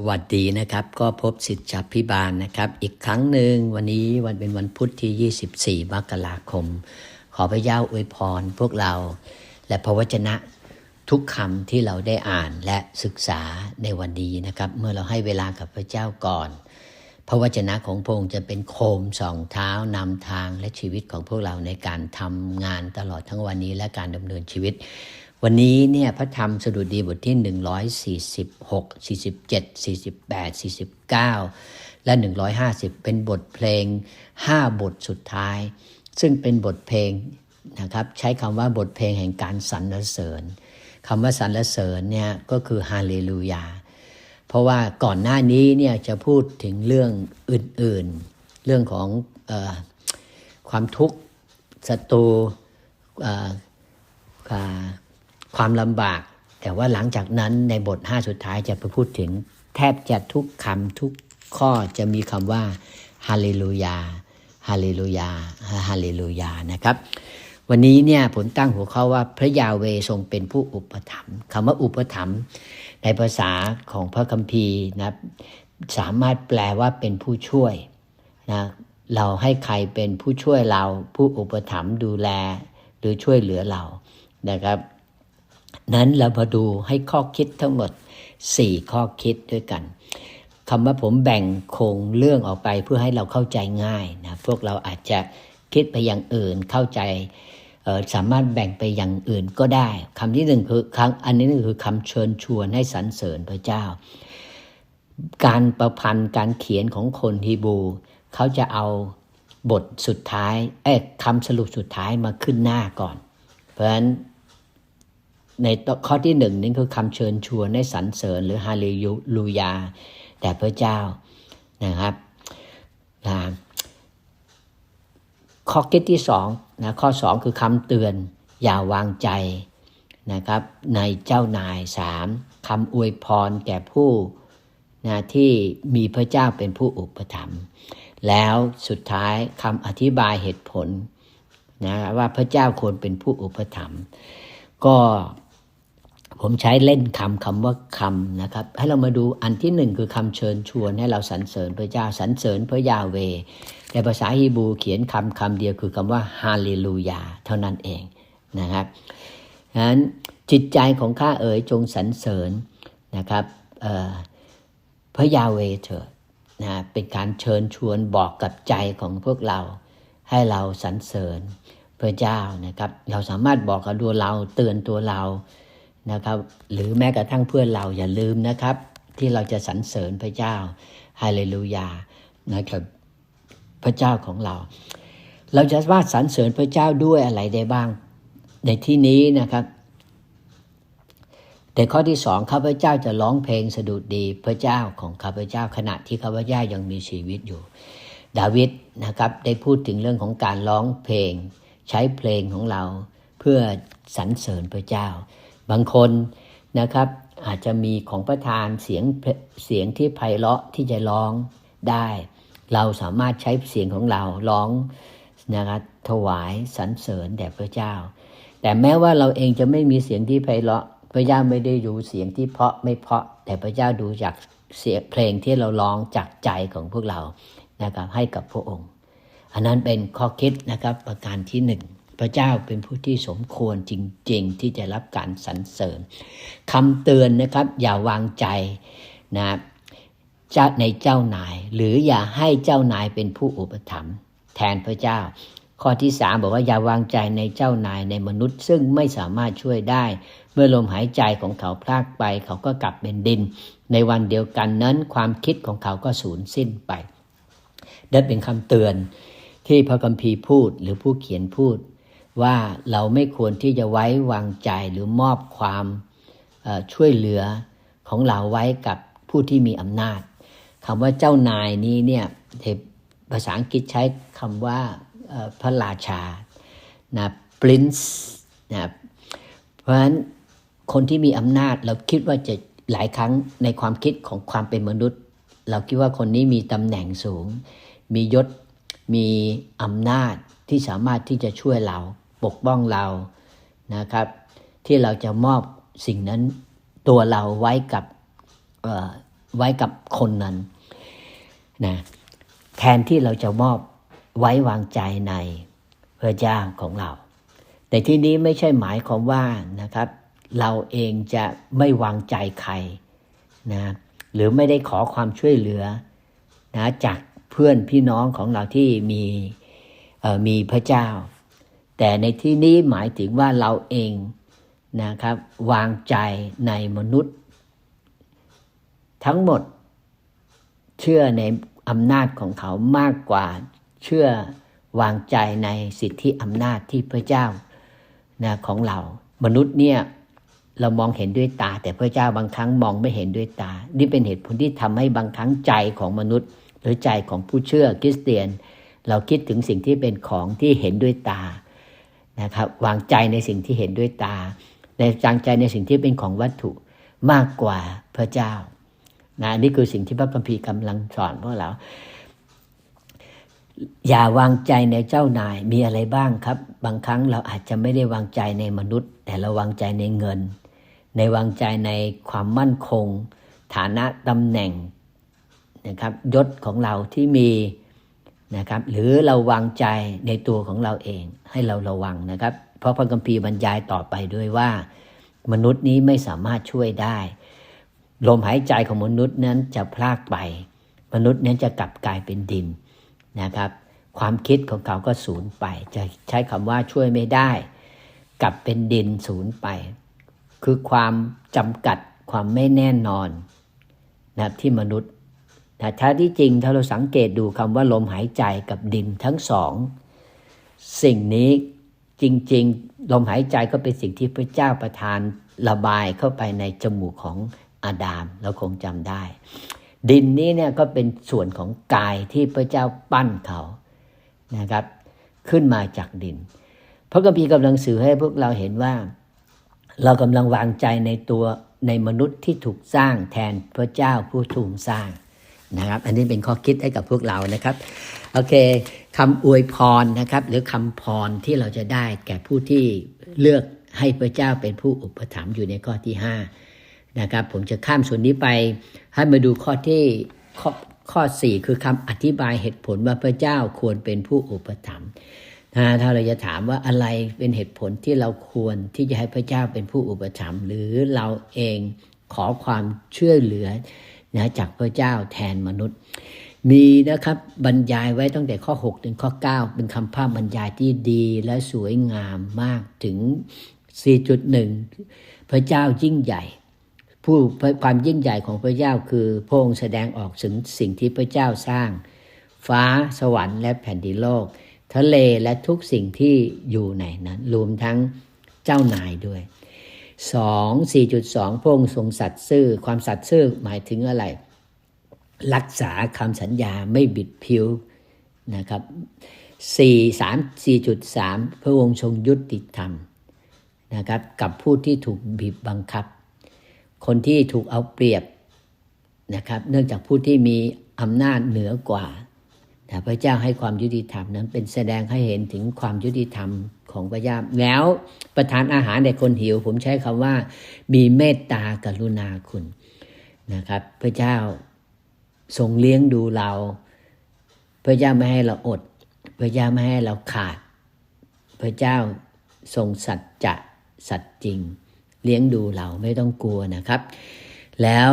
สวัสดีนะครับ ก็พบสิทธิจับพิบาลนะครับ อีกครั้งหนึ่งวันนี้วันเป็นวันพุธที่ 24 มกราคม ขอพระเจ้าอวยพรพวกเรา และพระวจนะทุกคำที่เราได้อ่านและศึกษาในวันนี้นะครับ เมื่อเราให้เวลากับพระเจ้าก่อน พระวจนะของพระองค์จะเป็นโคมสองเท้านำทางและชีวิตของพวกเราในการทำงานตลอดทั้งวันนี้และการดำเนินชีวิต วันนี้เนี่ยพระธรรมสดุดีบทที่ 146 47 48 49 และ 150 เป็นบทเพลง 5 บทสุดท้าย ซึ่งเป็นบทเพลงนะครับใช้คำว่าบทเพลงแห่งการสรรเสริญคำว่าสรรเสริญเนี่ยก็คือฮาเลลูยาเพราะว่าก่อนหน้านี้เนี่ยจะพูดถึงเรื่องอื่นๆ เรื่องของออความทุกข์ศัตรู ความลำบาก แต่ว่าหลังจากนั้นในบท 5 สุดท้ายจะไปพูดถึง แทบจะทุกคำทุกข้อจะมีคำว่าฮาเลลูยาฮาเลลูยาฮาเลลูยานะครับ วันนี้เนี่ยผมตั้งหัวข้อว่าพระยาเวทรงเป็นผู้อุปถัมภ์คำว่าอุปถัมภ์ในภาษาของพระคัมภีร์นะสามารถแปลว่าเป็นผู้ช่วยนะเราให้ใครเป็นผู้ช่วยเรา ผู้อุปถัมภ์ดูแล หรือช่วยเหลือเรานะครับ นั้นเรามาดูให้ข้อคิดทั้งหมด 4 ข้อคิดด้วยกันคำว่าผมแบ่งโครงเรื่องออกไปเพื่อให้เราเข้าใจง่ายนะพวกเราอาจจะคิดไปอย่างอื่นเข้าใจสามารถแบ่งไปอย่างอื่นก็ได้คำที่หนึ่งคือคำอันนี้นึงคือคำเชิญชวนให้สรรเสริญพระเจ้า การประพันธ์การเขียนของคนฮีบู เขาจะเอาบทสุดท้ายเอ๊ะคำสรุปสุดท้ายมาขึ้นหน้าก่อน เพราะฉะนั้น ในข้อที่หนึ่งนี่คือคำเชิญชวนให้สรรเสริญหรือฮาเลลูยาแด่พระเจ้านะครับนะข้อคิดที่สองนะข้อสองคือคำเตือนอย่าวางใจนะครับ ในเจ้านายสามคำอวยพรแก่ผู้นะที่มีพระเจ้าเป็นผู้อุปถัมภ์แล้วสุดท้ายคำอธิบายเหตุผลนะว่าพระเจ้าควรเป็นผู้อุปถัมภ์ก็ ผมใช้เล่นคำคำว่าคำนะครับ ให้เรามาดูอันที่หนึ่งคือคำเชิญชวนให้เราสรรเสริญพระเจ้าสรรเสริญพระยาเวในภาษาฮีบรูเขียนคำคำเดียวคือคำว่าฮาเลลูยาเท่านั้นเองนะครับฉะนั้นจิตใจของข้าเอ๋ยจงสรรเสริญนะครับพระยาเวเถิดนะเป็นการเชิญชวนบอกกับใจของพวกเรา ให้เราสรรเสริญพระเจ้านะครับ เราสามารถบอกกับตัวเราเตือนตัวเรา นะครับ หรือแม้กระทั่งเพื่อนเราอย่าลืมนะครับ ที่เราจะสรรเสริญพระเจ้าฮาเลลูยานะครับพระเจ้าของเรา เราจะว่าสรรเสริญพระเจ้าด้วยอะไรได้บ้าง ในที่นี้นะครับ แต่ข้อที่สองข้าพเจ้าจะร้องเพลงสดุดีพระเจ้าของข้าพเจ้าขณะที่ข้าพเจ้ายังมีชีวิตอยู่ ดาวิดนะครับได้พูดถึงเรื่องของการร้องเพลง ใช้เพลงของเราเพื่อสรรเสริญพระเจ้า บางคนนะครับอาจจะมีของประทานเสียงเสียงที่ไพเราะที่จะร้องได้ เราสามารถใช้เสียงของเราร้องนะครับถวายสรรเสริญแด่พระเจ้า แต่แม้ว่าเราเองจะไม่มีเสียงที่ไพเราะ พระเจ้าไม่ได้ดูเสียงที่เพาะไม่เพาะ แต่พระเจ้าดูจากเสียงเพลงที่เราร้องจากใจของพวกเรานะครับให้กับพระองค์ อันนั้นเป็นข้อคิดนะครับประการที่หนึ่ง พระเจ้าเป็นผู้ที่สมควรจริง ๆ ที่จะรับการสรรเสริญคำเตือนนะครับ อย่าวางใจนะจะในเจ้านาย หรืออย่าให้เจ้านายเป็นผู้อุปถัมภ์แทนพระเจ้า ข้อที่สามบอกว่าอย่าวางใจในเจ้านายในมนุษย์ ซึ่งไม่สามารถช่วยได้ เมื่อลมหายใจของเขาพลากไป เขาก็กลับเป็นดิน ในวันเดียวกันนั้น ความคิดของเขาก็สูญสิ้นไปนั่นเป็นคำเตือนที่พระคัมภีร์พูดหรือผู้เขียนพูด ว่าเราไม่ควรที่จะไว้วางใจหรือมอบความช่วยเหลือของเราไว้กับผู้ที่มีอำนาจคำว่าเจ้านายนี้เนี่ยภาษาอังกฤษใช้คำว่าพระราชานะ prince นะเพราะฉะนั้นคนที่มีอำนาจเราคิดว่าจะหลายครั้งในความคิดของความเป็นมนุษย์ เราคิดว่าคนนี้มีตำแหน่งสูง มียศมีอำนาจที่สามารถที่จะช่วยเรา ปกป้องเรานะครับ ที่เราจะมอบสิ่งนั้นตัวเราไว้กับไว้กับคนนั้นนะแทนที่เราจะมอบไว้วางใจในพระเจ้าของเรา แต่ที่นี้ไม่ใช่หมายความว่านะครับ เราเองจะไม่วางใจใครนะหรือไม่ได้ขอความช่วยเหลือนะจากเพื่อนพี่น้องของเราที่มีมีพระเจ้า แต่ในที่นี้หมายถึงว่าเราเองนะครับ วางใจในมนุษย์ ทั้งหมดเชื่อในอำนาจของเขามากกว่าเชื่อวางใจในสิทธิอำนาจที่พระเจ้านะของเรา มนุษย์เนี่ยเรามองเห็นด้วยตา แต่พระเจ้าบางครั้งมองไม่เห็นด้วยตา นี่เป็นเหตุผลที่ทำให้บางครั้งใจของมนุษย์ หรือใจของผู้เชื่อคริสเตียน เราคิดถึงสิ่งที่เป็นของที่เห็นด้วยตา นะครับวางใจในสิ่งที่เห็นด้วยตา ในจางใจในสิ่งที่เป็นของวัตถุมากกว่าพระเจ้านะนี่คือสิ่งที่พระคัมภีร์กำลังสอนพวกเรา อย่าวางใจในเจ้านายมีอะไรบ้างครับ บางครั้งเราอาจจะไม่ได้วางใจในมนุษย์ แต่เราวางใจในเงิน ในวางใจในความมั่นคง ฐานะตำแหน่งนะครับยศของเราที่มี นะครับ หรือเราวางใจในตัวของเราเอง ให้เราระวังนะครับ เพราะพระคัมภีร์บรรยายต่อไปด้วยว่า มนุษย์นี้ไม่สามารถช่วยได้ ลมหายใจของมนุษย์นั้นจะพลากไป มนุษย์นั้นจะกลับกลายเป็นดินนะครับ ความคิดของเขาก็สูญไป จะใช้คำว่าช่วยไม่ได้ กลับเป็นดินสูญไป คือความจำกัดความไม่แน่นอนนะที่มนุษย์ ถ้าที่จริงถ้าเราสังเกตดูคำว่าลมหายใจกับดินทั้งสอง สิ่งนี้จริงๆ ลมหายใจก็เป็นสิ่งที่พระเจ้าประทานระบายเข้าไปในจมูกของอาดามเราคงจำได้ ดินนี้เนี่ยก็เป็นส่วนของกายที่พระเจ้าปั้นเขานะครับ ขึ้นมาจากดินพระกัมพีกำลังสื่อให้พวกเราเห็นว่า เรากำลังวางใจในตัวในมนุษย์ที่ถูกสร้างแทนพระเจ้าผู้ถูกสร้าง นะครับ อันนี้เป็นข้อคิดให้กับพวกเรานะครับ โอเคคำอวยพรนะครับ หรือคำพรที่เราจะได้แก่ผู้ที่เลือกให้พระเจ้าเป็นผู้อุปถัมภ์อยู่ในข้อที่5นะครับ ผมจะข้ามส่วนนี้ไปให้มาดูข้อที่ข้อข้อ 4 คือคำอธิบายเหตุผลว่าพระเจ้าควรเป็นผู้อุปถัมภ์นะถ้าเราจะถามว่าอะไรเป็นเหตุผลที่เราควรที่จะให้พระเจ้าเป็นผู้อุปถัมภ์หรือเราเองขอความช่วยเหลือ นะจากพระเจ้าแทนมนุษย์ มีนะครับบรรยายไว้ตั้งแต่ข้อ 6 ถึงข้อ 9 เป็นคำภาพบรรยายที่ดีและสวยงามมากถึง 4.1 พระเจ้ายิ่งใหญ่ ผู้ความยิ่งใหญ่ของพระเจ้าคือพระองค์แสดงออกถึงสิ่งที่พระเจ้าสร้าง ฟ้าสวรรค์และแผ่นดินโลก ทะเลและทุกสิ่งที่อยู่ในนั้นรวมทั้งเจ้านายด้วย 2 4.2 พระองค์ทรงสัตย์ซื่อ ความสัตย์ซื่อหมายถึงอะไร รักษาคำสัญญาไม่บิดผิวนะครับ4 3 4.3 พระองค์ทรงยุติธรรมนะครับกับผู้ที่ถูกบีบบังคับ คนที่ถูกเอาเปรียบนะครับเนื่องจากผู้ที่มีอำนาจเหนือกว่า แต่พระเจ้าให้ความยุติธรรมนั้นเป็นแสดงให้เห็นถึงความยุติธรรมของพระเจ้าแล้วประทานอาหารในคนหิว ผมใช้คำว่า มีเมตตากรุณาคุณนะครับ พระเจ้าทรงเลี้ยงดูเรา พระเจ้าไม่ให้เราอด พระเจ้าไม่ให้เราขาด พระเจ้าทรงสัจจะสัจจริง เลี้ยงดูเราไม่ต้องกลัวนะครับ แล้ว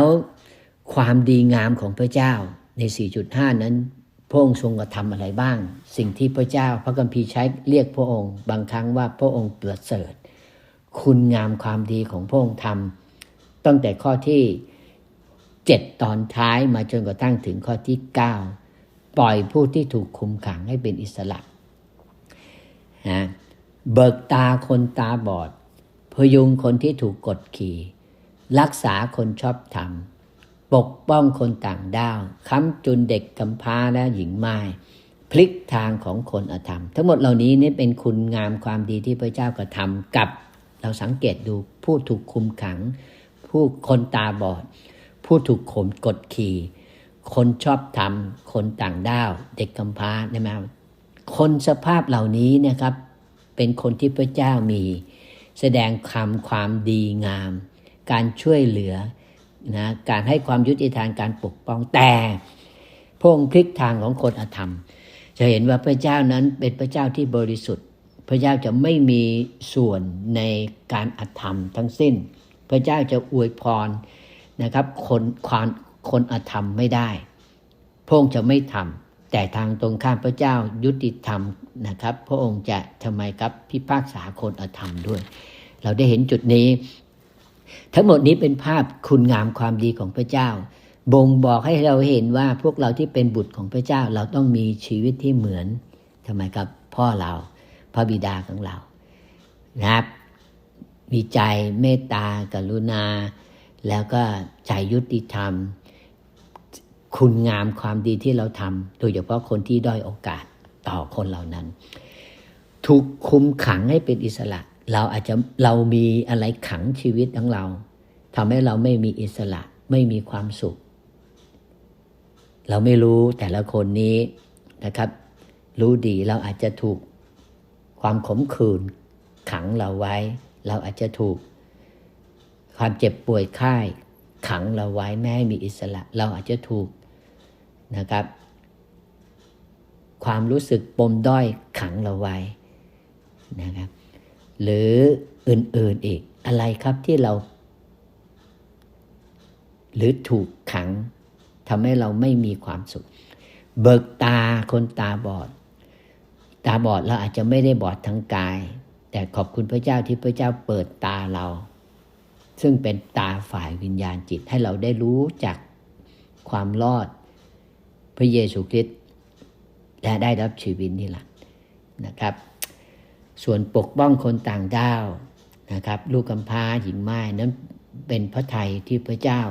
ความดีงามของพระเจ้าใน 4.5 นั้น พระองค์ทรงกระทำอะไรบ้าง สิ่งที่พระเจ้าพระกัมพีใช้เรียกพระองค์ บางครั้งว่าพระองค์เประเสริฐคุณงามความดีของพระองค์ทำตั้งแต่ข้อที่ 7 ตอนท้ายมาจนกระทั่งถึงข้อที่ 9 ปล่อยผู้ที่ถูกคุมขังให้เป็นอิสระนะเบิกตาคนตาบอด พยุงคนที่ถูกกดขี่ รักษาคนชอบธรรม ปกป้องคนต่างด้าวค้ำจุนเด็กกำพร้าและหญิงไม้พลิกทางของคนอธรรม ทั้งหมดเหล่านี้นี่เป็นคุณงามความดีที่พระเจ้ากระทำกับเราสังเกตดูผู้ถูกคุมขัง ผู้คนตาบอด ผู้ถูกข่มกดขี่ คนชอบธรรมคนต่างด้าว เด็กกำพร้านะไหมคนสภาพเหล่านี้นะครับ เป็นคนที่พระเจ้ามี แสดงคำความดีงาม การช่วยเหลือ นะการให้ความยุติธรรมการปกป้องแต่พงค์พลิกทางของคนอธรรม จะเห็นว่าพระเจ้านั้นเป็นพระเจ้าที่บริสุทธิ์ พระเจ้าจะไม่มีส่วนในการอธรรมทั้งสิ้น พระเจ้าจะอวยพรนะครับคนความคนอธรรมไม่ได้ พระองค์จะไม่ทำแต่ทางตรงข้ามพระเจ้ายุติธรรมนะครับ พระองค์จะทำไมครับพิพากษาคนอธรรมด้วย เราได้เห็นจุดนี้ ทั้งหมดนี้เป็นภาพคุณงามความดีของพระเจ้า บ่งบอกให้เราเห็นว่าพวกเราที่เป็นบุตรของพระเจ้าเราต้องมีชีวิตที่เหมือนทำไมครับพ่อเราพระบิดาของเรานะครับ มีใจเมตตากรุณา แล้วก็ใจยุติธรรม คุณงามความดีที่เราทำโดยเฉพาะคนที่ด้อยโอกาสต่อคนเหล่านั้น ถูกคุมขังให้เป็นอิสระ เราอาจจะเรามีอะไรขังชีวิตของเราทำให้เราไม่มีอิสระไม่มีความสุข เราไม่รู้แต่ละคนนี้นะครับ รู้ดีเราอาจจะถูกความขมขื่นขังเราไว้ เราอาจจะถูก ความเจ็บป่วยไข้ขังเราไว้ไม่ให้มีอิสระ เราอาจจะถูกนะครับ ความรู้สึกปมด้อยขังเราไว้นะครับ หรืออื่นๆอีกอะไรครับที่เรา หรือถูกขังทำให้เราไม่มีความสุข เบิกตาคนตาบอด ตาบอดเราอาจจะไม่ได้บอดทั้งกาย แต่ขอบคุณพระเจ้าที่พระเจ้าเปิดตาเรา ซึ่งเป็นตาฝ่ายวิญญาณจิตให้เราได้รู้จักความรอดพระเยซูคริสต์และได้รับชีวิตนี่แหละนะครับ ส่วนปกป้องคนต่างด้าวนะครับ ลูกกำพร้าหญิงไม้นั้นเป็นพระไทยที่พระเจ้า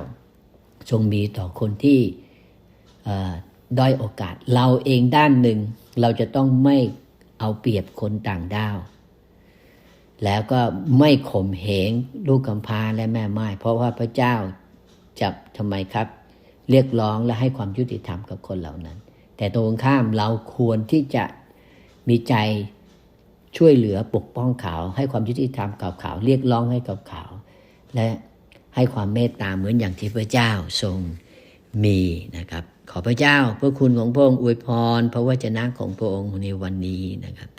ทรงมีต่อคนที่ด้อยโอกาส เราเองด้านหนึ่ง เราจะต้องไม่เอาเปรียบคนต่างด้าว แล้วก็ไม่ข่มเหงลูกกำพร้าและแม่ไม้เพราะว่าพระเจ้าจะทำไมครับ เรียกร้องและให้ความยุติธรรมกับคนเหล่านั้น แต่ตรงข้ามเราควรที่จะมีใจ ช่วยเหลือปกป้องเขาให้ความยุติธรรมกับเขาเรียกร้องให้กับเขา และให้ความเมตตาเหมือนอย่างที่พระเจ้าทรงมีนะครับ ขอพระเจ้าพระคุณของพระองค์อวยพรพระวจนะของพระองค์ในวันนี้นะครับ